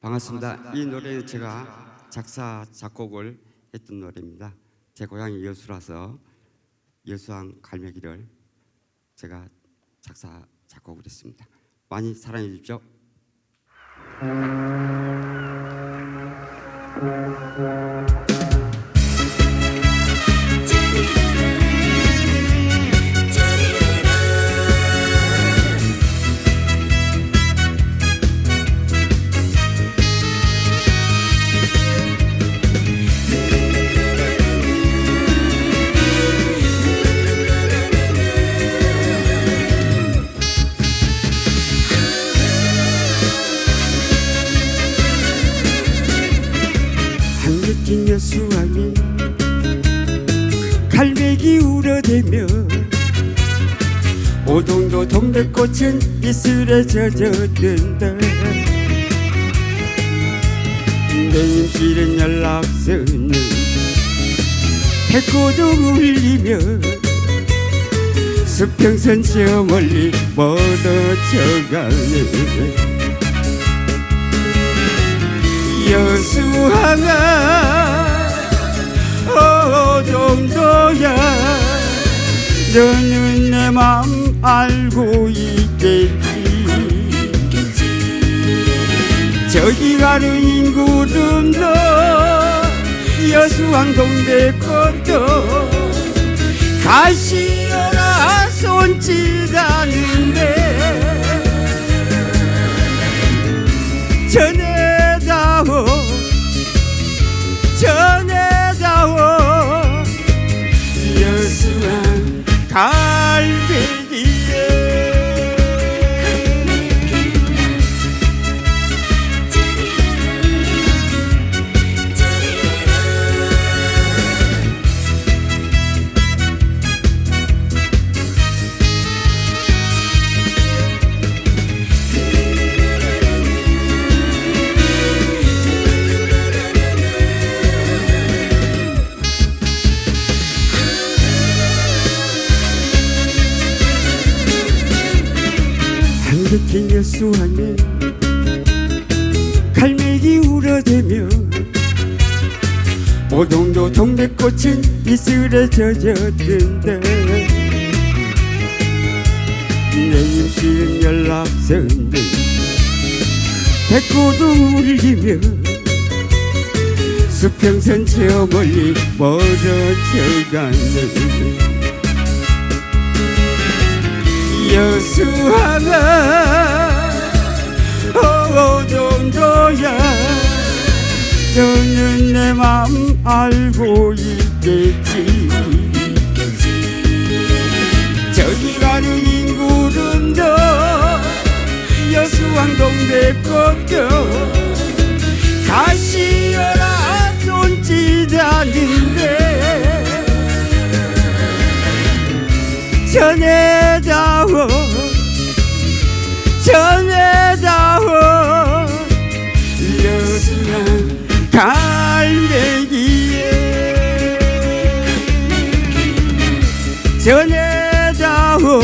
반갑습니다. 이 노래는 제가 작사 작곡을 했던 노래입니다. 제 고향이 여수라서 여수항 갈매기를 제가 작사 작곡을 했습니다. 많이 사랑해 주십시오. 한느낀 여수항이 갈매기 울어대며 오동도 동백꽃은 이슬에 젖어든다 내 임 실은 연락선은 해코도 울리며 수평선 저 멀리 멀어져가네. 여수항아 어 정도야. 너는 내 맘 알고 있겠지. 저기 가는 인구름도 여수항 동백꽃도 가시어라 손짓하는 한백hin 여수항에 갈매기 울어대며 오동도 동백꽃은 이슬에 젖어든다 내 임실 연락선은 백고도 울리며 수평선 저 멀리 멀어져가는 여수하가 너는 내 맘 알고 있겠지. 저기 가는 인구름도 여수항 동백꽃도 가시어라 손짓하는데 전해다오 전 전해다오